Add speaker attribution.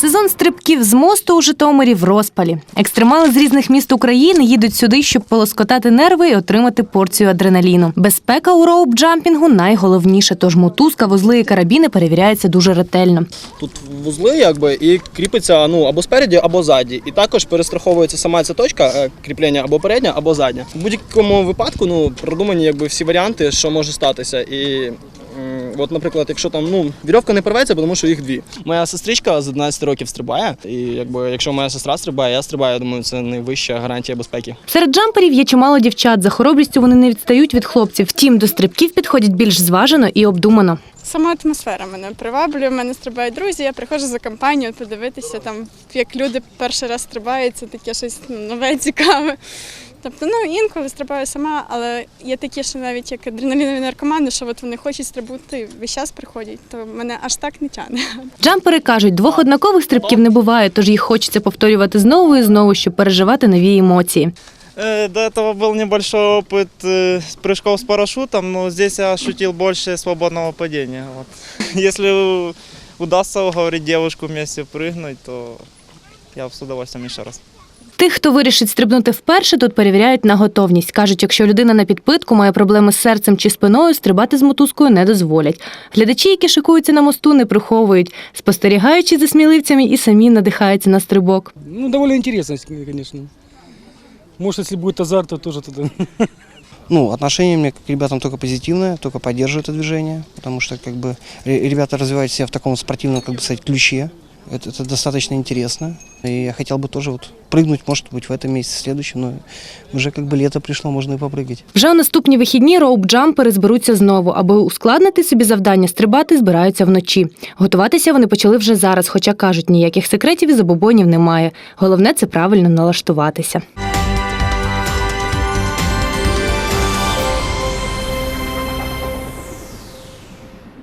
Speaker 1: Сезон стрибків з мосту у Житомирі в розпалі. Екстремали з різних міст України їдуть сюди, щоб полоскотати нерви і отримати порцію адреналіну. Безпека у роуп-джампінгу найголовніше, тож мотузка, вузли і карабіни перевіряються дуже ретельно.
Speaker 2: Тут вузли якби і кріпиться ну або спереді, або ззаді. І також перестраховується сама ця точка е, кріплення або передня, або задня. В будь-якому випадку ну продумані якби всі варіанти, що може статися. І от, наприклад, якщо там ну вірьовка не порветься, тому що їх дві. Моя сестричка з 11 років стрибає, і якби якщо моя сестра стрибає, я стрибаю. Я думаю, це найвища гарантія безпеки.
Speaker 1: Серед джамперів є чимало дівчат. За хоробрістю вони не відстають від хлопців. Втім, до стрибків підходять більш зважено і обдумано.
Speaker 3: Сама атмосфера мене приваблює. У мене стрибають друзі. Я приходжу за компанію подивитися, там як люди перший раз стрибають, це таке щось нове, цікаве. Тобто, ну інколи стрибаю сама, але є такі, що навіть як адреналінові наркомани, що от вони хочуть стрибути, весь час приходять, то мене аж так не тягне.
Speaker 1: Джампери кажуть, двох однакових стрибків не буває, тож їх хочеться повторювати знову і знову, щоб переживати нові емоції.
Speaker 4: Э, До этого был небольшой опыт э, с прыжков с парашютом, но здесь я ощутил больше свободного падения. Вот. Если у- удастся уговорить девушку вместе прыгнуть, то я с удовольствием еще раз.
Speaker 1: Тих, хто вирішить стрибнути вперше, тут перевіряють на готовність. Кажуть, якщо людина на підпитку має проблеми з серцем чи спиною, стрибати з мотузкою не дозволять. Глядачі, які шикуються на мосту, не приховують. Спостерігаючи за сміливцями, і самі надихаються на стрибок.
Speaker 5: Ну, довольно интересно, конечно. Может, если будет азарт, то тоже туда.
Speaker 6: Ну, отношение у меня к ребятам только позитивное, только поддерживаю это движение, потому что как бы ре- ребята развивают себя в таком спортивном, как бы сказать, ключе. Это, это достаточно интересно. И я хотел бы тоже вот прыгнуть, может быть, в этом месяце, в следующем, но уже как бы лето пришло, можно и попрыгать.
Speaker 1: Вже у наступні вихідні роуп-джампери зберуться знову. Аби ускладнити собі завдання, стрибати збираються вночі. Готуватися вони почали вже зараз, хоча кажуть, ніяких секретів і забобонів немає. Головне це правильно налаштуватися.